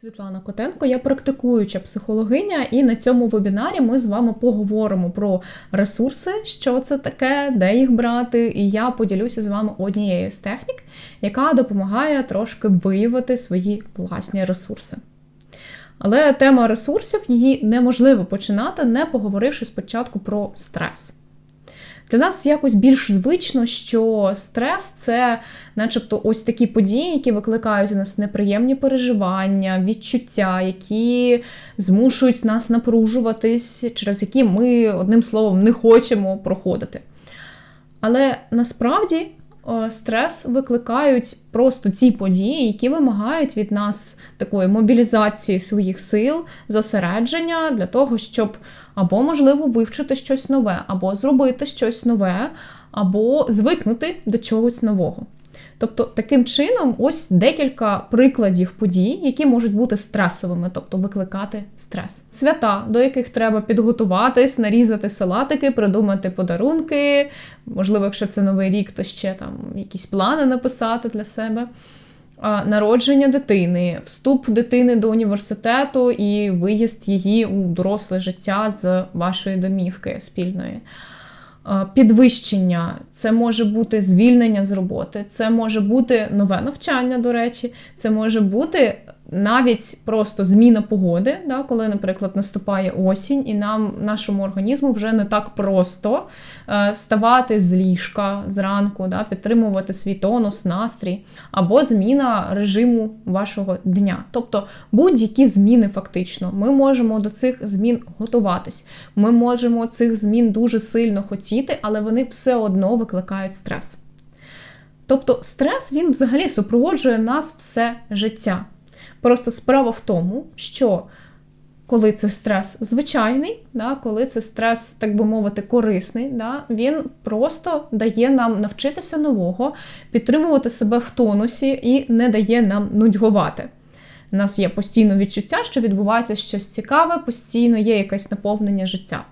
Світлана Котенко, я практикуюча психологиня, і на цьому вебінарі ми з вами поговоримо про ресурси, що це таке, де їх брати, і я поділюся з вами однією з технік, яка допомагає трошки виявити свої власні ресурси. Але тема ресурсів її неможливо починати, не поговоривши спочатку про стрес. Для нас якось більш звично, що стрес це, начебто, ось такі події, які викликають у нас неприємні переживання, відчуття, які змушують нас напружуватись, через які ми, одним словом, не хочемо проходити. Але насправді стрес викликають просто ці події, які вимагають від нас такої мобілізації своїх сил, зосередження для того, щоб або, можливо, вивчити щось нове, або зробити щось нове, або звикнути до чогось нового. Тобто, таким чином, ось декілька прикладів подій, які можуть бути стресовими, тобто викликати стрес. Свята, до яких треба підготуватись, нарізати салатики, придумати подарунки. Можливо, якщо це новий рік, то ще там якісь плани написати для себе. Народження дитини, вступ дитини до університету і виїзд її у доросле життя з вашої домівки спільної. Підвищення, це може бути звільнення з роботи, це може бути нове навчання, до речі, це може бути навіть просто зміна погоди, да, коли, наприклад, наступає осінь, і нам, нашому організму вже не так просто е, вставати з ліжка зранку, да, підтримувати свій тонус, настрій, або зміна режиму вашого дня. Тобто будь-які зміни, фактично, ми можемо до цих змін готуватись. Ми можемо цих змін дуже сильно хотіти, але вони все одно викликають стрес. Тобто стрес він взагалі супроводжує нас все життя. Просто справа в тому, що коли це стрес звичайний, да, коли це стрес, так би мовити, корисний, да, він просто дає нам навчитися нового, підтримувати себе в тонусі і не дає нам нудьгувати. У нас є постійно відчуття, що відбувається щось цікаве, постійно є якесь наповнення життя.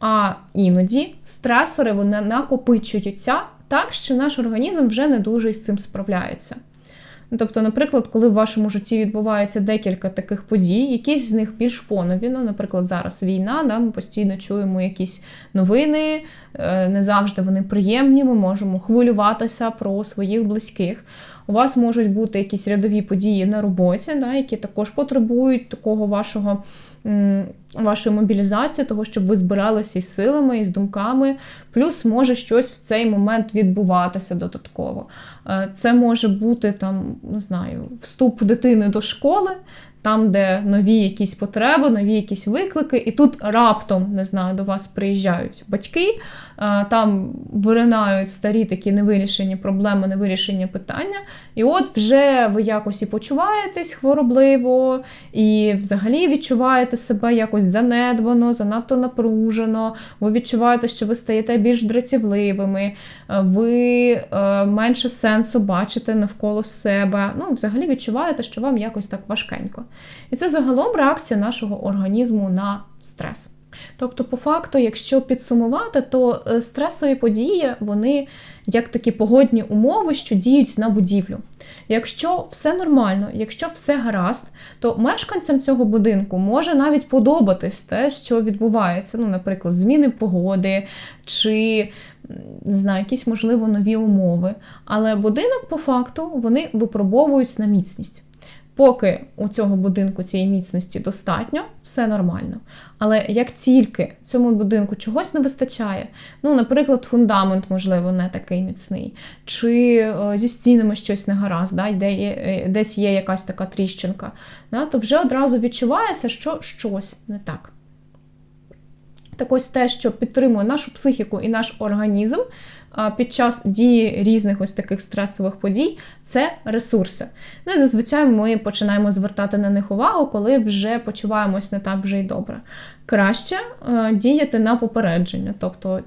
А іноді стресори вони накопичуються так, що наш організм вже не дуже із цим справляється. Тобто, наприклад, коли в вашому житті відбувається декілька таких подій, якісь з них більш фонові. Ну, наприклад, зараз війна, да, ми постійно чуємо якісь новини, е, не завжди вони приємні, ми можемо хвилюватися про своїх близьких. У вас можуть бути якісь рядові події на роботі, да, які також потребують такого вашого вашої мобілізації, того, щоб ви збиралися із силами, із думками, плюс може щось в цей момент відбуватися додатково. Е, це може бути там, не знаю, вступ дитини до школи, там, де нові якісь потреби, нові якісь виклики, і тут раптом не знаю, до вас приїжджають батьки, там виринають старі такі невирішені проблеми, невирішені питання. І от вже ви якось і почуваєтесь хворобливо, і взагалі відчуваєте себе якось занедбано, занадто напружено. Ви відчуваєте, що ви стаєте більш дратівливими, е, ви е, менше сенсу бачите навколо себе. Ну, взагалі відчуваєте, що вам якось так важкенько. І це загалом реакція нашого організму на стрес. Тобто, по факту, якщо підсумувати, то е, стресові події, вони як такі погодні умови, що діють на будівлю. Якщо все нормально, якщо все гаразд, то мешканцям цього будинку може навіть подобатись те, що відбувається. Ну, наприклад, зміни погоди чи не знаю, якісь, можливо, нові умови. Але будинок, по факту, вони випробовують на міцність. Поки у цього будинку цієї міцності достатньо, все нормально. Але як тільки цьому будинку чогось не вистачає, ну, наприклад, фундамент, можливо, не такий міцний, чи е, зі стінами щось не гаразд, да, де е, десь є якась така тріщинка, да, то вже одразу відчувається, що щось не так. Так ось те, що підтримує нашу психіку і наш організм, під час дії різних ось таких стресових подій це ресурси. Ну і зазвичай ми починаємо звертати на них увагу, коли вже почуваємось не так вже й добре. Краще діяти на попередження, тобто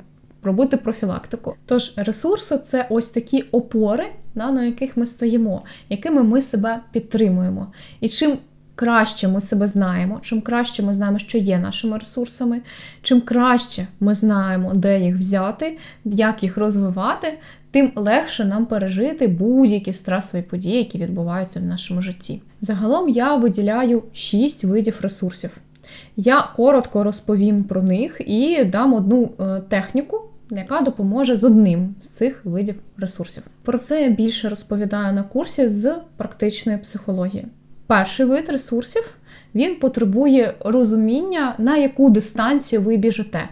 робити профілактику. Тож ресурси це ось такі опори, на яких ми стоїмо, якими ми себе підтримуємо. І чим краще ми себе знаємо, чим краще ми знаємо, що є нашими ресурсами, чим краще ми знаємо, де їх взяти, як їх розвивати, тим легше нам пережити будь-які стресові події, які відбуваються в нашому житті. Загалом я виділяю 6 видів ресурсів. Я коротко розповім про них і дам одну е, техніку, яка допоможе з одним з цих видів ресурсів. Про це я більше розповідаю на курсі з практичної психології. Перший вид ресурсів він потребує розуміння, на яку дистанцію ви біжите.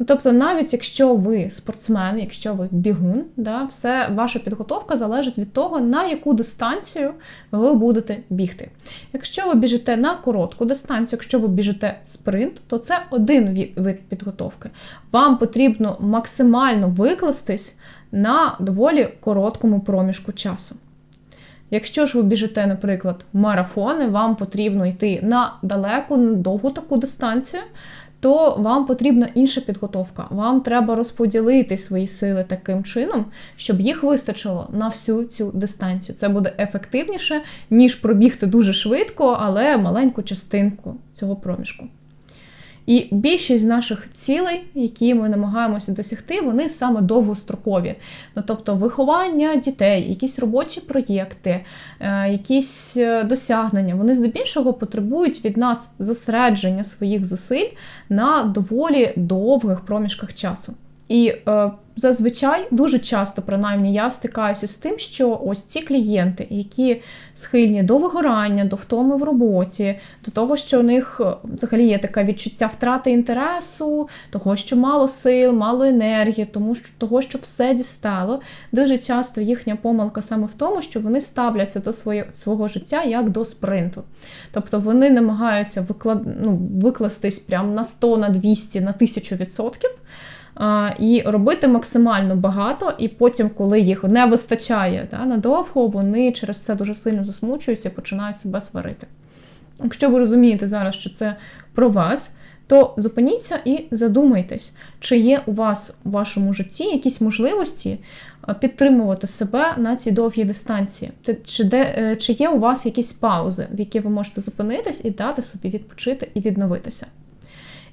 Ну, Тобто, навіть якщо ви спортсмен, якщо ви бігун, да, все ваша підготовка залежить від того, на яку дистанцію ви будете бігти. Якщо ви біжите на коротку дистанцію, якщо ви біжите спринт, то це один вид підготовки. Вам потрібно максимально викластись на доволі короткому проміжку часу. Якщо ж ви біжите, наприклад, марафони, вам потрібно йти на далеку, на довгу таку дистанцію, то вам потрібна інша підготовка. Вам треба розподілити свої сили таким чином, щоб їх вистачило на всю цю дистанцію. Це буде ефективніше, ніж пробігти дуже швидко, але маленьку частинку цього проміжку. І більшість наших цілей, які ми намагаємося досягти, вони саме довгострокові. Ну, Тобто виховання дітей, якісь робочі проєкти, е, якісь е, досягнення, вони здебільшого потребують від нас зосередження своїх зусиль на доволі довгих проміжках часу. І е, зазвичай дуже часто, принаймні, я стикаюся з тим, що ось ці клієнти, які схильні до вигорання, до втоми в роботі, до того, що у них е, взагалі є таке відчуття втрати інтересу, того, що мало сил, мало енергії, тому що того, що все дістало. Дуже часто їхня помилка саме в тому, що вони ставляться до своє, свого життя як до спринту. Тобто вони намагаються виклад, ну, викластись прямо на 100, на 200, на 1000 відсотків і робити максимально багато, і потім, коли їх не вистачає да, надовго, вони через це дуже сильно засмучуються і починають себе сварити. Якщо ви розумієте зараз, що це про вас, то зупиніться і задумайтесь, чи є у вас у вашому житті якісь можливості підтримувати себе на цій довгій дистанції, чи, де, е, чи є у вас якісь паузи, в які ви можете зупинитись і дати собі відпочити і відновитися.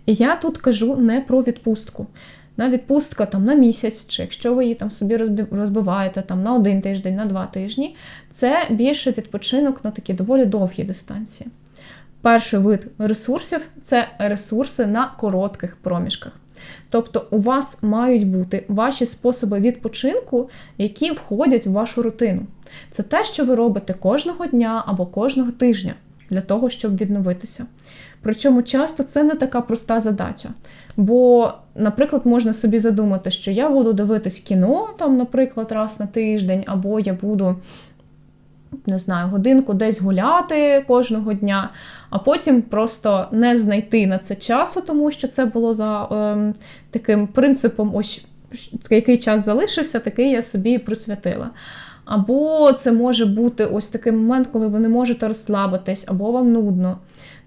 І я тут кажу не про відпустку на відпустка там на місяць, чи якщо ви її там собі розбиваєте там на один тиждень, на два тижні, це більше відпочинок на такі доволі довгі дистанції. Перший вид ресурсів це ресурси на коротких проміжках. Тобто у вас мають бути ваші способи відпочинку, які входять в вашу рутину. Це те, що ви робите кожного дня або кожного тижня для того, щоб відновитися. Причому часто це не така проста задача. Бо, наприклад, можна собі задумати, що я буду дивитись кіно, там, наприклад, раз на тиждень, або я буду. Не знаю, годинку десь гуляти кожного дня, а потім просто не знайти на це часу, тому що це було за е, таким принципом, ось який час залишився, такий я собі присвятила. Або це може бути ось такий момент, коли ви не можете розслабитись, або вам нудно.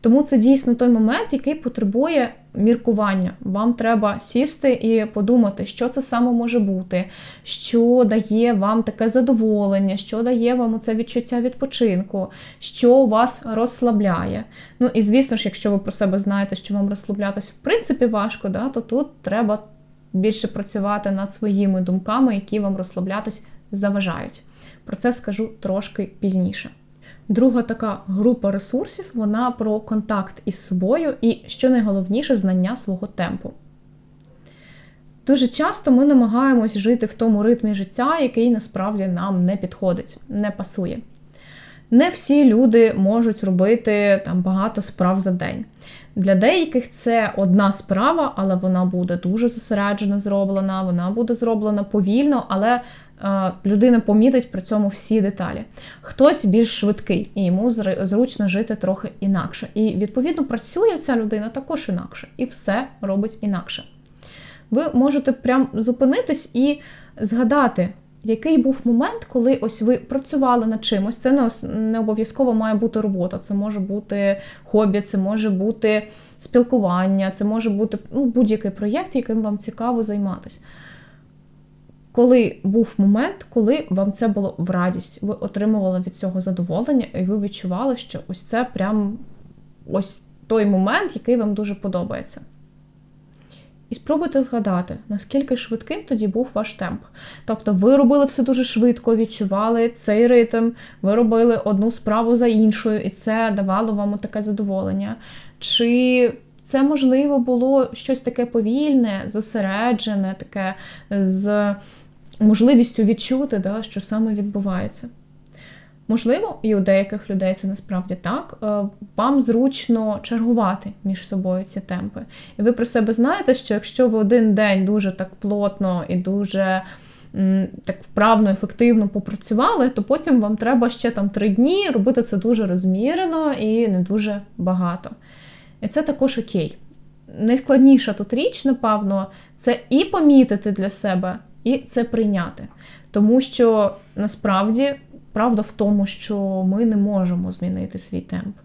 Тому це дійсно той момент, який потребує міркування. Вам треба сісти і подумати, що це саме може бути, що дає вам таке задоволення, що дає вам це відчуття відпочинку, що вас розслабляє. Ну і звісно ж, якщо ви про себе знаєте, що вам розслаблятися в принципі важко, да, то тут треба більше працювати над своїми думками, які вам розслаблятись заважають. Про це скажу трошки пізніше. Друга така група ресурсів вона про контакт із собою і, що найголовніше, знання свого темпу. Дуже часто ми намагаємось жити в тому ритмі життя, який насправді нам не підходить, не пасує. Не всі люди можуть робити там багато справ за день. Для деяких це одна справа, але вона буде дуже зосереджено зроблена, вона буде зроблена повільно, але людина помітить при цьому всі деталі. Хтось більш швидкий, і йому зручно жити трохи інакше. І, відповідно, працює ця людина також інакше, і все робить інакше. Ви можете прям зупинитись і згадати, який був момент, коли ось ви працювали над чимось. Це не, не обов'язково має бути робота, це може бути хобі, це може бути спілкування, це може бути ну, будь-який проєкт, яким вам цікаво займатися коли був момент, коли вам це було в радість, ви отримували від цього задоволення, і ви відчували, що ось це прям ось той момент, який вам дуже подобається. І спробуйте згадати, наскільки швидким тоді був ваш темп. Тобто ви робили все дуже швидко, відчували цей ритм, ви робили одну справу за іншою, і це давало вам таке задоволення. Чи це можливо було щось таке повільне, зосереджене, таке з можливістю відчути, да, що саме відбувається. Можливо, і у деяких людей це насправді так. Е, Вам зручно чергувати між собою ці темпи. І ви про себе знаєте, що якщо ви один день дуже так плотно і дуже так вправно, ефективно попрацювали, то потім вам треба ще там три дні робити це дуже розмірено і не дуже багато. І це також окей. Найскладніша тут річ, напевно, це і помітити для себе, і це прийняти. Тому що насправді правда в тому, що ми не можемо змінити свій темп.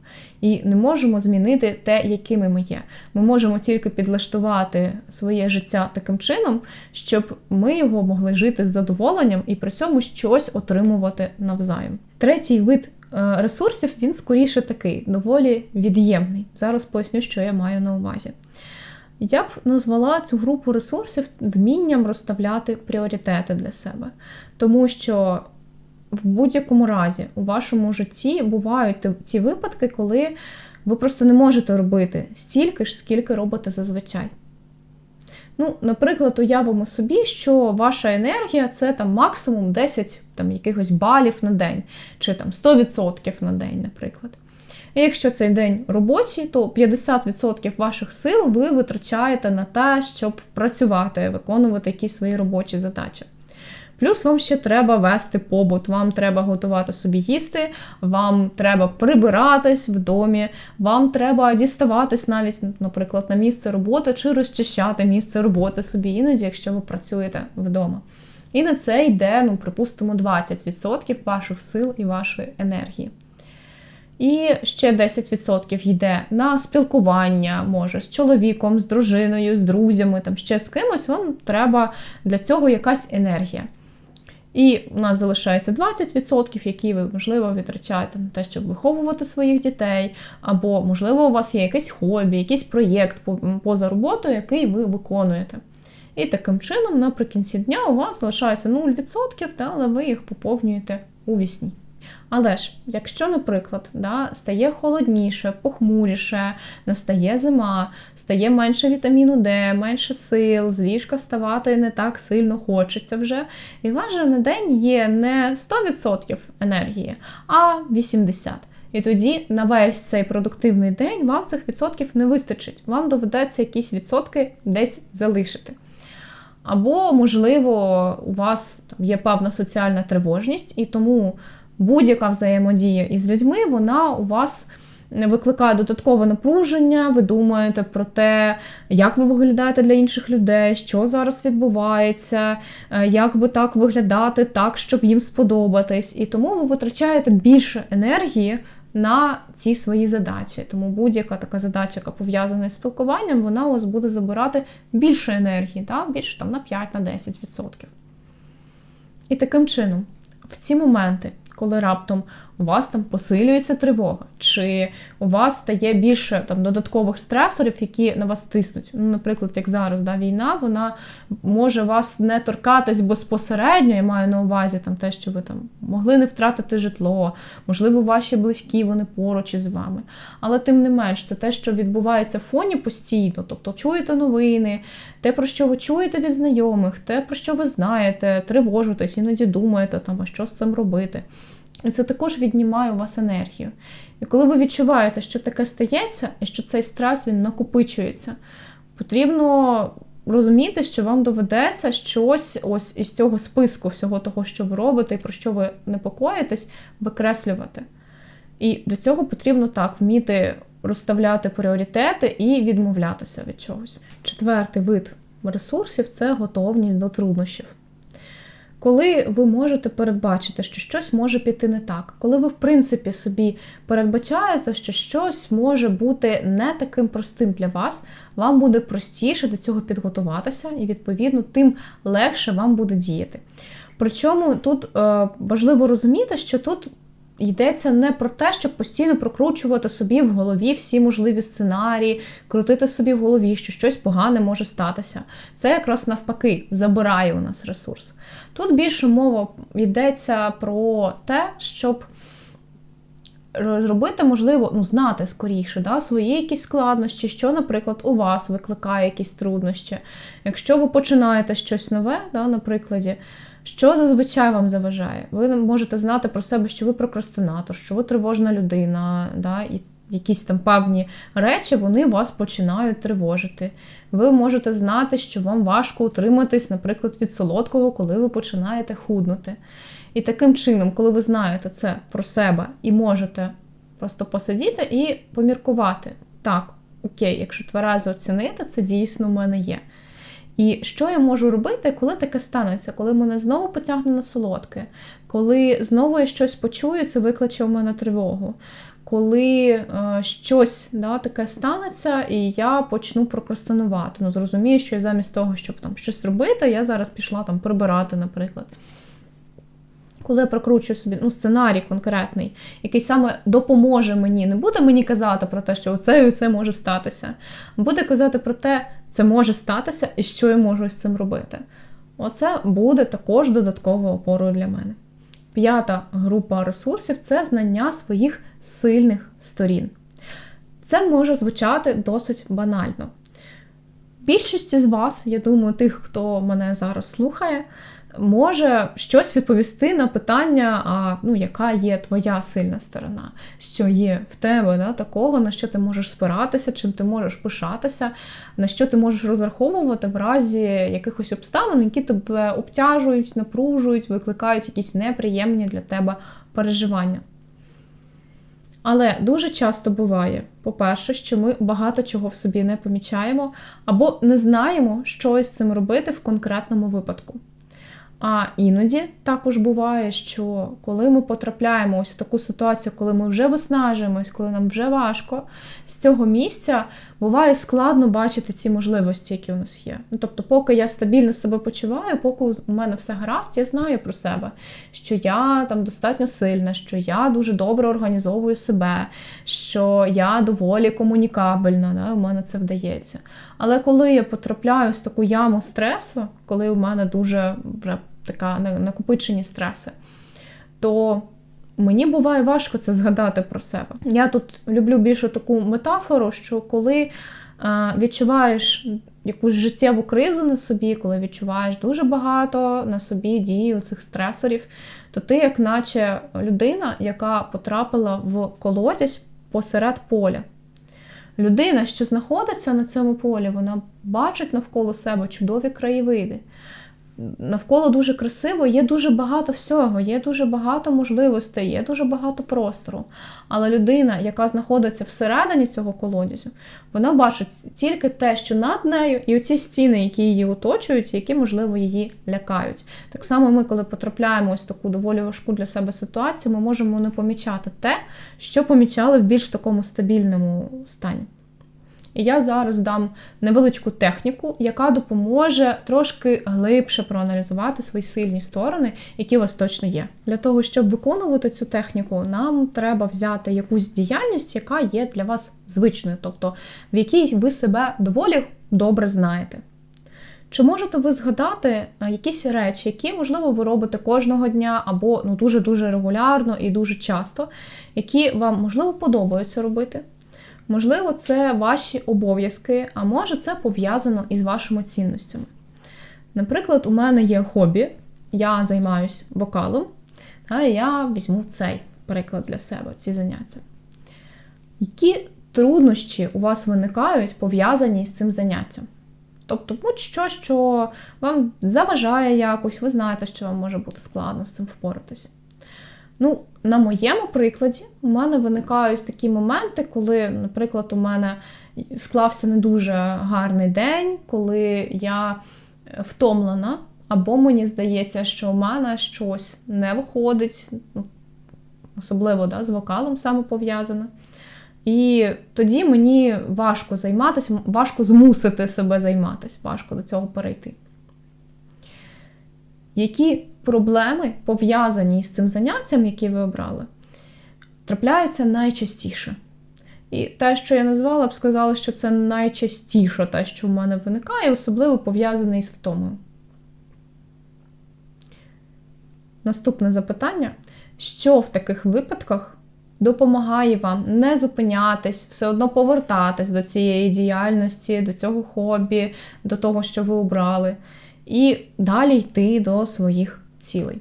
І не можемо змінити те, якими ми є. Ми можемо тільки підлаштувати своє життя таким чином, щоб ми його могли жити з задоволенням і при цьому щось отримувати навзаєм. Третій вид е, ресурсів він скоріше такий, доволі від'ємний. Зараз поясню, що я маю на увазі. Я б назвала цю групу ресурсів вмінням розставляти пріоритети для себе. Тому що в будь-якому разі у вашому житті бувають ті випадки, коли ви просто не можете робити стільки ж, скільки робите зазвичай. Ну, Наприклад, уявимо собі, що ваша енергія це там максимум 10 там, якихось балів на день, чи там 100% на день, наприклад. І якщо цей день робочий, то 50% ваших сил ви витрачаєте на те, щоб працювати, виконувати якісь свої робочі задачі. Плюс вам ще треба вести побут, вам треба готувати собі їсти, вам треба прибиратись в домі, вам треба діставатись навіть, наприклад, на місце роботи чи розчищати місце роботи собі, іноді, якщо ви працюєте вдома. І на це йде, ну, припустимо, 20% ваших сил і вашої енергії. І ще 10% йде на спілкування, може, з чоловіком, з дружиною, з друзями, там ще з кимось, вам треба для цього якась енергія. І у нас залишається 20%, які ви, можливо, витрачаєте на те, щоб виховувати своїх дітей, або, можливо, у вас є якесь хобі, якийсь проєкт поза роботою, який ви виконуєте. І таким чином, наприкінці дня, у вас залишається 0%, але ви їх поповнюєте у вісні. Але ж, якщо, наприклад, да, стає холодніше, похмуріше, настає зима, стає менше вітаміну Д, менше сил, з ліжка вставати не так сильно хочеться вже, і ваш же на день є не 100% енергії, а 80%. І тоді на весь цей продуктивний день вам цих відсотків не вистачить. Вам доведеться якісь відсотки десь залишити. Або, можливо, у вас там є певна соціальна тривожність, і тому будь-яка взаємодія із людьми, вона у вас викликає додаткове напруження, ви думаєте про те, як ви виглядаєте для інших людей, що зараз відбувається, е, як би так виглядати так, щоб їм сподобатись. І тому ви витрачаєте більше енергії. На ці свої задачі. Тому будь-яка така задача, яка пов'язана з спілкуванням, вона у вас буде забирати більше енергії, так? більше там, на 5-10%. І таким чином, в ці моменти, коли раптом у вас там посилюється тривога, чи у вас стає більше там додаткових стресорів, які на вас тиснуть. Ну, Наприклад, як зараз да, війна, вона може вас не торкатись безпосередньо, я маю на увазі там те, що ви там могли не втратити житло, можливо, ваші близькі, вони поруч із вами. Але тим не менш, це те, що відбувається в фоні постійно, тобто чуєте новини, те, про що ви чуєте від знайомих, те, про що ви знаєте, тривожитесь, іноді думаєте, там, а що з цим робити. І це також віднімає у вас енергію. І коли ви відчуваєте, що таке стається, і що цей стрес він накопичується, потрібно розуміти, що вам доведеться щось ось із цього списку, всього того, що ви робите і про що ви непокоїтесь, викреслювати. І до цього потрібно так вміти розставляти пріоритети і відмовлятися від чогось. Четвертий вид ресурсів це готовність до труднощів. Коли ви можете передбачити, що щось може піти не так, коли ви, в принципі, собі передбачаєте, що щось може бути не таким простим для вас, вам буде простіше до цього підготуватися, і, відповідно, тим легше вам буде діяти. Причому тут е, важливо розуміти, що тут йдеться не про те, щоб постійно прокручувати собі в голові всі можливі сценарії, крутити собі в голові, що щось погане може статися. Це якраз навпаки забирає у нас ресурс. Тут більше мова йдеться про те, щоб зробити, можливо, ну, знати скоріше да, свої якісь складнощі, що, наприклад, у вас викликає якісь труднощі. Якщо ви починаєте щось нове, да, на що зазвичай вам заважає? Ви можете знати про себе, що ви прокрастинатор, що ви тривожна людина, да, і якісь там певні речі вони вас починають тривожити. Ви можете знати, що вам важко утриматись, наприклад, від солодкого, коли ви починаєте худнути. І таким чином, коли ви знаєте це про себе і можете просто посидіти і поміркувати. Так, окей, якщо тверезо оцінити, це дійсно в мене є. І що я можу робити, коли таке станеться, коли мене знову потягне на солодке, коли знову я щось почую, це викличе в мене тривогу. Коли е, щось да, таке станеться, і я почну прокрастинувати. Ну, зрозумію, що я замість того, щоб там щось робити, я зараз пішла там прибирати, наприклад. Коли я прокручую собі ну, сценарій конкретний, який саме допоможе мені, не буде мені казати про те, що оце і це може статися, буде казати про те, це може статися і що я можу з цим робити. Оце буде також додатковою опорою для мене. П'ята група ресурсів це знання своїх сильних сторін. Це може звучати досить банально. Більшість з вас, я думаю, тих, хто мене зараз слухає, може щось відповісти на питання, а ну, яка є твоя сильна сторона, що є в тебе да, такого, на що ти можеш спиратися, чим ти можеш пишатися, на що ти можеш розраховувати в разі якихось обставин, які тебе обтяжують, напружують, викликають якісь неприємні для тебе переживання. Але дуже часто буває, по-перше, що ми багато чого в собі не помічаємо або не знаємо, що з цим робити в конкретному випадку. А іноді також буває, що коли ми потрапляємо ось в таку ситуацію, коли ми вже виснажуємось, коли нам вже важко, з цього місця буває складно бачити ці можливості, які у нас є. Ну, Тобто, поки я стабільно себе почуваю, поки у мене все гаразд, я знаю про себе, що я там достатньо сильна, що я дуже добре організовую себе, що я доволі комунікабельна, да, у мене це вдається. Але коли я потрапляю в таку яму стресу, коли у мене дуже вже така накопичені стреси, то мені буває важко це згадати про себе. Я тут люблю більше таку метафору, що коли е, відчуваєш якусь життєву кризу на собі, коли відчуваєш дуже багато на собі дії цих стресорів, то ти, як наче людина, яка потрапила в колодязь посеред поля. Людина, що знаходиться на цьому полі, вона бачить навколо себе чудові краєвиди. Навколо дуже красиво, є дуже багато всього, є дуже багато можливостей, є дуже багато простору. Але людина, яка знаходиться всередині цього колодязю, вона бачить тільки те, що над нею, і оці стіни, які її оточують, які, можливо, її лякають. Так само ми, коли потрапляємо ось таку доволі важку для себе ситуацію, ми можемо не помічати те, що помічали в більш такому стабільному стані. І я зараз дам невеличку техніку, яка допоможе трошки глибше проаналізувати свої сильні сторони, які у вас точно є. Для того, щоб виконувати цю техніку, нам треба взяти якусь діяльність, яка є для вас звичною, тобто в якій ви себе доволі добре знаєте. Чи можете ви згадати якісь речі, які, можливо, ви робите кожного дня або ну, дуже-дуже регулярно і дуже часто, які вам, можливо, подобаються робити? Можливо, це ваші обов'язки, а може це пов'язано із вашими цінностями. Наприклад, у мене є хобі, я займаюся вокалом, а я візьму цей приклад для себе, ці заняття. Які труднощі у вас виникають пов'язані з цим заняттям? Тобто, будь-що, що вам заважає якось, ви знаєте, що вам може бути складно з цим впоратися. Ну, на моєму прикладі, у мене виникають такі моменти, коли, наприклад, у мене склався не дуже гарний день, коли я втомлена, або мені здається, що у мене щось не виходить, ну, особливо да, з вокалом саме пов'язане. І тоді мені важко займатися, важко змусити себе займатися, важко до цього перейти. Які проблеми пов'язані з цим заняттям, які ви обрали, трапляються найчастіше. І те, що я назвала, б сказала, що це найчастіше те, що в мене виникає, особливо пов'язане із втомою. Наступне запитання: що в таких випадках допомагає вам не зупинятись, все одно повертатись до цієї діяльності, до цього хобі, до того, що ви обрали, і далі йти до своїх цілей.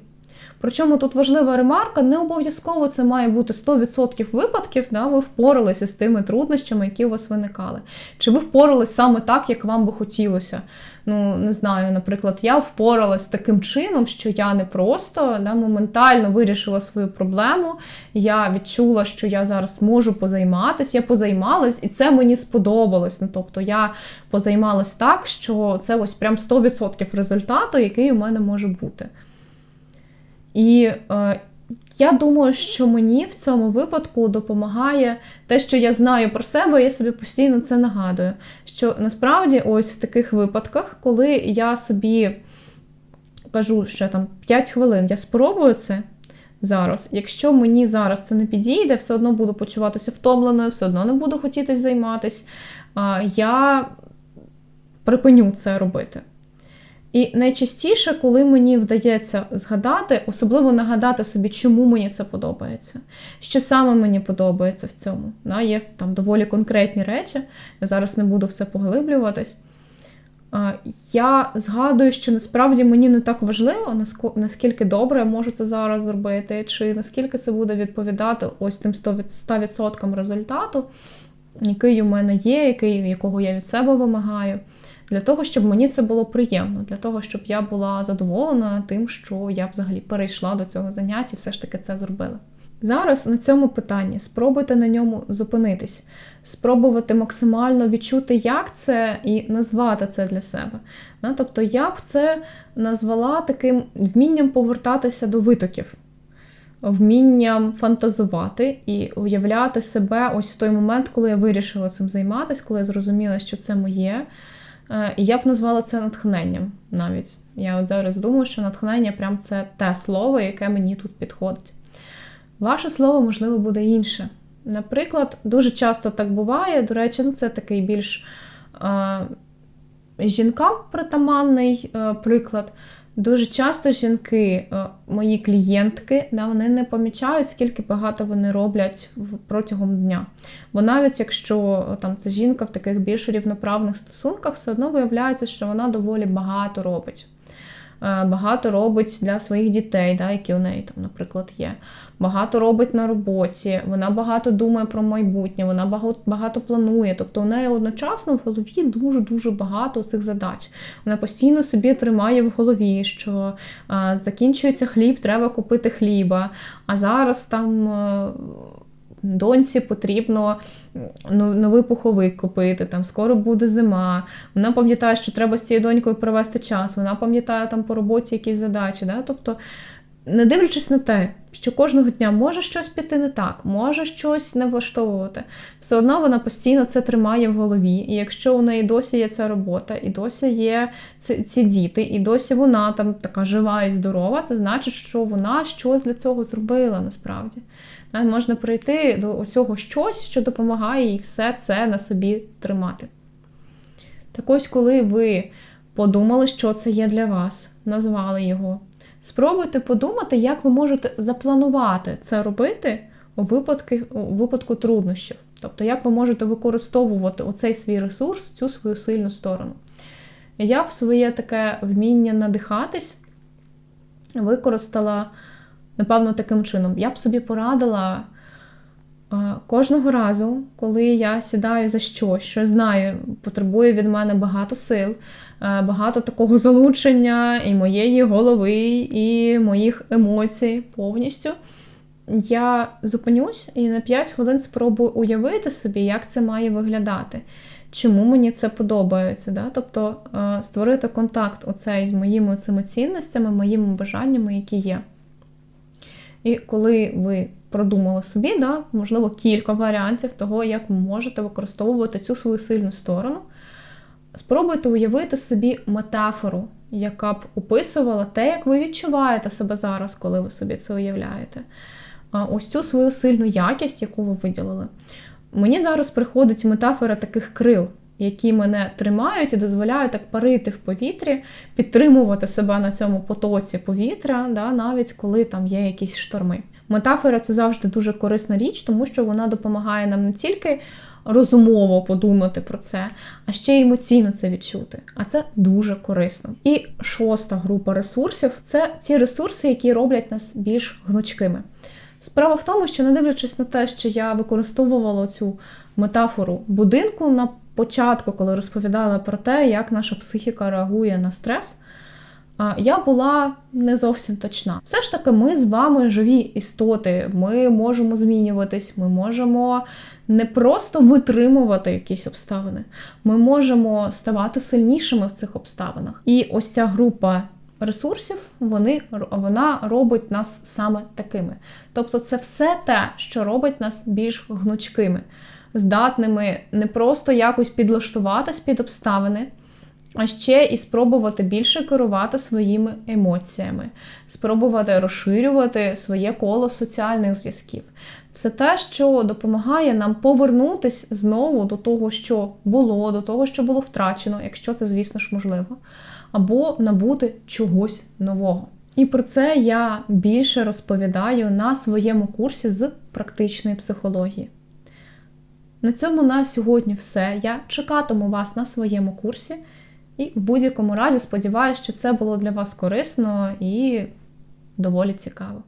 Причому тут важлива ремарка, не обов'язково це має бути 100% випадків, да, ви впоралися з тими труднощами, які у вас виникали. Чи ви впорались саме так, як вам би хотілося? Ну, не знаю, наприклад, я впоралась таким чином, що я не просто да, моментально вирішила свою проблему. Я відчула, що я зараз можу позайматися, я позаймалась, і це мені сподобалось. Ну, тобто я позаймалась так, що це ось прям 100% результату, який у мене може бути. І е, я думаю, що мені в цьому випадку допомагає те, що я знаю про себе, я собі постійно це нагадую. Що насправді, ось в таких випадках, коли я собі кажу, що там 5 хвилин я спробую це зараз. Якщо мені зараз це не підійде, все одно буду почуватися втомленою, все одно не буду хотіти займатися, я припиню це робити. І найчастіше, коли мені вдається згадати, особливо нагадати собі, чому мені це подобається, що саме мені подобається в цьому. Да, Є там доволі конкретні речі, я зараз не буду все поглиблюватись. Я згадую, що насправді мені не так важливо, наскільки добре я можу це зараз зробити, чи наскільки це буде відповідати ось тим 100% результату, який у мене є, який, якого я від себе вимагаю для того, щоб мені це було приємно, для того, щоб я була задоволена тим, що я взагалі перейшла до цього заняття і все ж таки це зробила. Зараз на цьому питанні спробуйте на ньому зупинитись, спробувати максимально відчути, як це, і назвати це для себе. Тобто я б це назвала таким вмінням повертатися до витоків, вмінням фантазувати і уявляти себе ось в той момент, коли я вирішила цим займатися, коли я зрозуміла, що це моє. Е, і я б назвала це натхненням навіть. Я от зараз думаю, що натхнення прям це те слово, яке мені тут підходить. Ваше слово, можливо, буде інше. Наприклад, дуже часто так буває, до речі, ну це такий більш е, жінкам притаманний е, приклад. Дуже часто жінки, е, мої клієнтки, вони не помічають, скільки багато вони роблять протягом дня. Бо навіть якщо там це жінка в таких більш рівноправних стосунках, все одно виявляється, що вона доволі багато робить. Е, багато робить для своїх дітей, да, які у неї там, наприклад, є. Багато робить на роботі, вона багато думає про майбутнє, вона багато багато планує. Тобто у неї одночасно в голові дуже-дуже багато цих задач. Вона постійно собі тримає в голові, що а, е, закінчується хліб, треба купити хліба. А зараз там. Доньці потрібно новий пуховик купити, там скоро буде зима. Вона пам'ятає, що треба з цією донькою провести час, вона пам'ятає там по роботі якісь задачі. Да? Тобто, не дивлячись на те, що кожного дня може щось піти не так, може щось не влаштовувати, все одно вона постійно це тримає в голові. І якщо у неї досі є ця робота, і досі є ці, ці діти, і досі вона там така жива і здорова, це значить, що вона щось для цього зробила насправді. Можна прийти до усього щось, що допомагає їй все це на собі тримати. Так ось, коли ви подумали, що це є для вас, назвали його, спробуйте подумати, як ви можете запланувати це робити у випадку, у випадку труднощів. Тобто, як ви можете використовувати оцей свій ресурс, цю свою сильну сторону. Я б своє таке вміння надихатись використала напевно, таким чином. Я б собі порадила е, кожного разу, коли я сідаю за щось, що знаю, потребує від мене багато сил, е, багато такого залучення і моєї голови, і моїх емоцій повністю. Я зупинюсь і на 5 хвилин спробую уявити собі, як це має виглядати. Чому мені це подобається? Да? Тобто е, створити контакт оцей з моїми цими цінностями, моїми бажаннями, які є. І коли ви продумали собі, да, можливо, кілька варіантів того, як ви можете використовувати цю свою сильну сторону, спробуйте уявити собі метафору, яка б описувала те, як ви відчуваєте себе зараз, коли ви собі це уявляєте. ось цю свою сильну якість, яку ви виділили. Мені зараз приходить метафора таких крил, які мене тримають і дозволяють так парити в повітрі, підтримувати себе на цьому потоці повітря, да, навіть коли там є якісь шторми. Метафора це завжди дуже корисна річ, тому що вона допомагає нам не тільки розумово подумати про це, а ще й емоційно це відчути. А це дуже корисно. І шоста група ресурсів це ці ресурси, які роблять нас більш гнучкими. Справа в тому, що не дивлячись на те, що я використовувала цю метафору будинку на початку, коли розповідала про те, як наша психіка реагує на стрес, я була не зовсім точна. Все ж таки, ми з вами живі істоти, ми можемо змінюватись, ми можемо не просто витримувати якісь обставини, ми можемо ставати сильнішими в цих обставинах. І ось ця група ресурсів вони, вона робить нас саме такими. Тобто, це все те, що робить нас більш гнучкими, здатними не просто якось підлаштуватись під обставини. А ще і спробувати більше керувати своїми емоціями, спробувати розширювати своє коло соціальних зв'язків. Все те, що допомагає нам повернутись знову до того, що було, до того, що було втрачено, якщо це, звісно ж, можливо, або набути чогось нового. І про це я більше розповідаю на своєму курсі з практичної психології. На цьому на сьогодні все. Я чекатиму вас на своєму курсі. І в будь-якому разі сподіваюся, що це було для вас корисно і доволі цікаво.